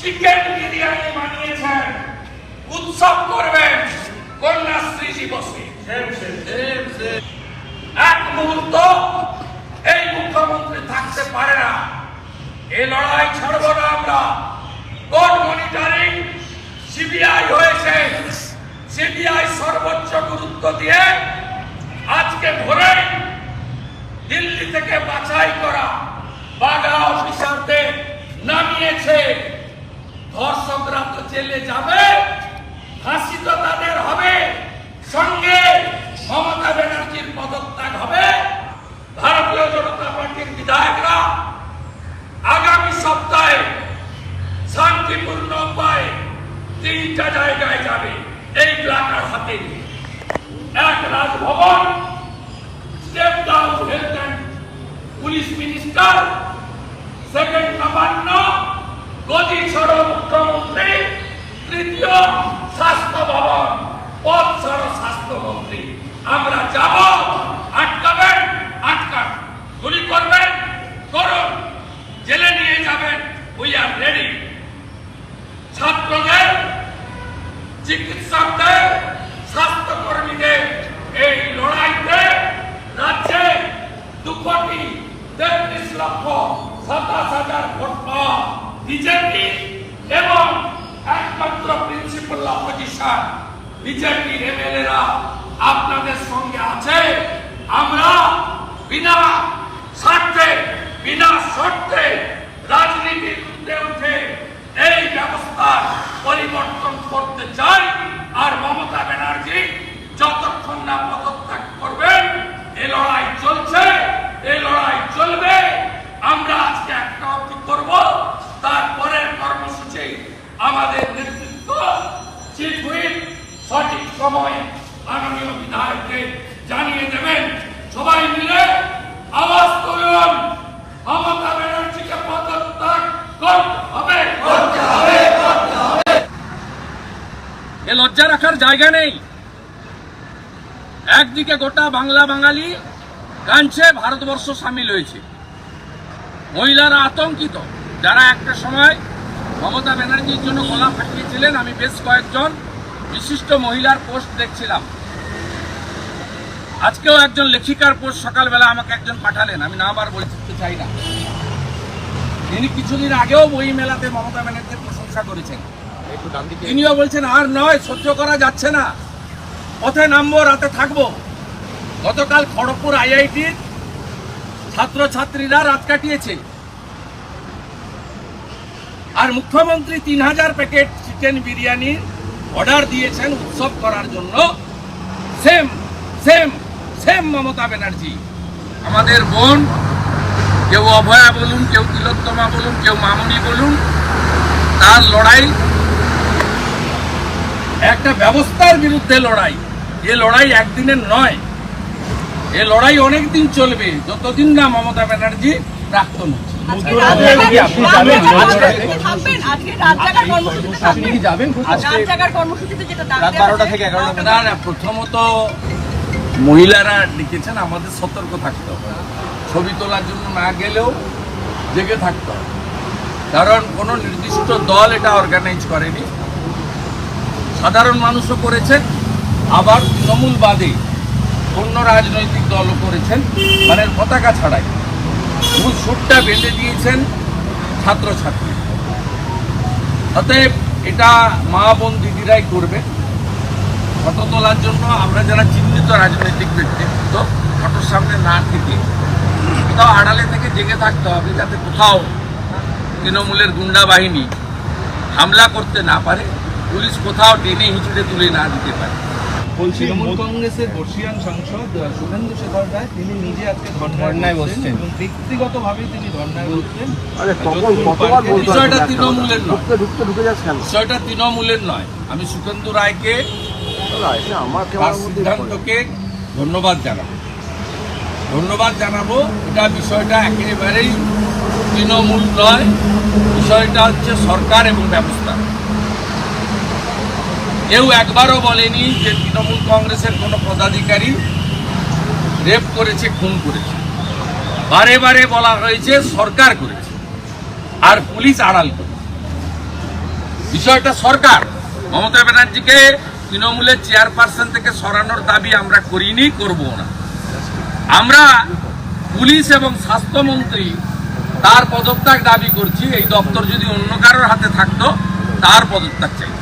Chicken biryani বানিয়েছেন। উৎসব করবেন কন্যাশ্রী দিবসে। এক মুহূর্ত এই মুখ্যমন্ত্রী থাকতে পারে না। এই লড়াই ছাড়বো না আমরা। কোর্ট মনিটরিং সিবিআই হয়েছে। সিবিআই সর্বোচ্চ গুরুত্ব দিয়ে আজকে ভোরে দিল্লি থেকে বাছাই করা বাগা অফিসারদের নামিয়েছে। ধর্ষকরা তো জেলে যাবে, ফাঁসি তো তাদের হবে। সঙ্গে মমতা ব্যানার্জির পদত্যাগ হবে। ভারতীয় জনতা পার্টির বিধায়করা আগামী সপ্তাহে শান্তিপূর্ণ উপায়ে তিনটা জায়গায় যাবে, এই প্ল্যাকার হাতে। এক Raj Bhavan, step down health police minister second Nabanna গদি ছড়ো মুখ্যমন্ত্রী, তৃতীয় স্বাস্থ্য ভবন, পথ ছড়ো স্বাস্থ্যমন্ত্রী আমরা যাব, আটকাবেন, আটকান। গুলি করবেন, করুন। জেলে নিয়ে যাবেন উই আর রেডি ছাত্রদের চিকিৎসকদের অপোজিশন বিজেপির এমএলএরা আপনাদের সঙ্গে আছে। আমরা বিনা স্বার্থে বিনা শর্তে রাজনীতির ঊর্ধ্বে উঠে এই ব্যবস্থা পরিবর্তন করতে চাই আর মমতা ব্যানার্জি যতক্ষণ না পদত্যাগ করবেন এ লড়াই চলছে এই লড়াই চলবে আমরা আজকে একটা অবধি করব তারপরের কর্মসূচি আমাদের নেতৃত্ব চিফ হুইপ সঠিক সময়ে মাননীয় বিধায়ককে জানিয়ে দেবেন। সবাই মিলে আওয়াজ তুলুন। মমতা ব্যানার্জিকে পদত্যাগ করতে হবে। করতে হবে এ লজ্জা রাখার জায়গা নেই। একদিকে গোটা বাংলা বাঙালি কাঞ্চে ভারতবর্ষ সামিল হয়েছে। মহিলারা আতঙ্কিত। যারা একটা সময় মমতা ব্যানার্জির জন্য গলা ফাটিয়েছিলেন আমি বেশ কয়েকজন বিশিষ্ট মহিলার পোস্ট দেখছিলাম। আজকেও একজন লেখিকার পোস্ট সকালবেলা আমাকে একজন পাঠালেন। আমি না আবার বলতে চাই না। তিনি কিছুদিন আগেও বই মেলাতে মমতা ব্যানার্জির প্রশংসা করেছেন। তিনিও বলছেন আর নয় সহ্য করা যাচ্ছে না। পথে নামবো রাতে থাকব। গতকাল খড়গপুর আইআইটির ছাত্রছাত্রীরা রাত কাটিয়েছে। আর মুখ্যমন্ত্রী তিন হাজার প্যাকেট চিকেন বিরিয়ানির অর্ডার দিয়েছেন উৎসব করার জন্য। Shame shame shame Mamata Banerjee. আমাদের বোন, কেউ অভয়া বলুন, কেউ তিলোত্তমা বলুন, কেউ মামুনি বলুন, তার লড়াই একটা ব্যবস্থার বিরুদ্ধে লড়াই। এ লড়াই একদিনের নয়। এ লড়াই অনেক দিন চলবে। যতদিন না মমতা ব্যানার্জি প্রাক্তন হচ্ছে। আপনি কি যাবেন রাত বারোটা থেকে এগারোটা না না প্রথমত মহিলারা লিখেছেন আমাদের সতর্ক থাকতে হবে। ছবি তোলার জন্য না গেলেও জেগে থাকতে হবে। কারণ কোনো নির্দিষ্ট দল এটা অর্গানাইজ করেনি। সাধারণ মানুষও করেছেন আবার তৃণমূল বাদে অন্য রাজনৈতিক দলও করেছেন। মানে পতাকা ছাড়াই। মূল সুরটা বেঁধে দিয়েছেন ছাত্রছাত্রী। অতএব এটা মা বোন দিদিরাই করবে। ফটো তোলার জন্য আমরা যারা চিহ্নিত রাজনৈতিক ব্যক্তিত্ব ফটোর সামনে না থেকে কোথাও আড়ালে থেকে জেগে থাকতে হবে যাতে কোথাও তৃণমূলের গুন্ডা বাহিনী হামলা করতে না পারে, পুলিশ কোথাও টেনে হিঁচড়ে তুলে না দিতে পারে। বলছি তৃণমূল কংগ্রেসের বর্ষিয়ান সাংসদ শুভেন্দু শেখর রায় তিনি নিজে আজকে ধর্নায় বসছেন। এবং ব্যক্তিগতভাবেই তিনি ধর্নায় বসছেন। বিষয়টা তৃণমূলের নয়। ঢুকতে ঢুকতে ঢুকে যাচ্ছে কেন? বিষয়টা তৃণমূলের নয়। আমি সুখেন্দু রায়কে তার সিদ্ধান্তকে ধন্যবাদ জানাব। ধন্যবাদ জানাব এটা বিষয়টা একেবারেই তৃণমূল নয়। বিষয়টা হচ্ছে সরকার এবং ব্যবস্থা। কেউ একবারও বলেনি যে তৃণমূল কংগ্রেসের কোনো পদাধিকারী রেপ করেছে, খুন করেছে। বারে বারে বলা হয়েছে সরকার করেছে আর পুলিশ আড়াল করেছে। বিষয়টা সরকার। মমতা ব্যানার্জিকে তৃণমূলের চেয়ারপারসন থেকে সরানোর দাবি আমরা করিনি, করব না। আমরা পুলিশ এবং স্বাস্থ্যমন্ত্রী তার পদত্যাগ দাবি করছি। এই দপ্তর যদি অন্য কারোর হাতে থাকতো, তার পদত্যাগ চাই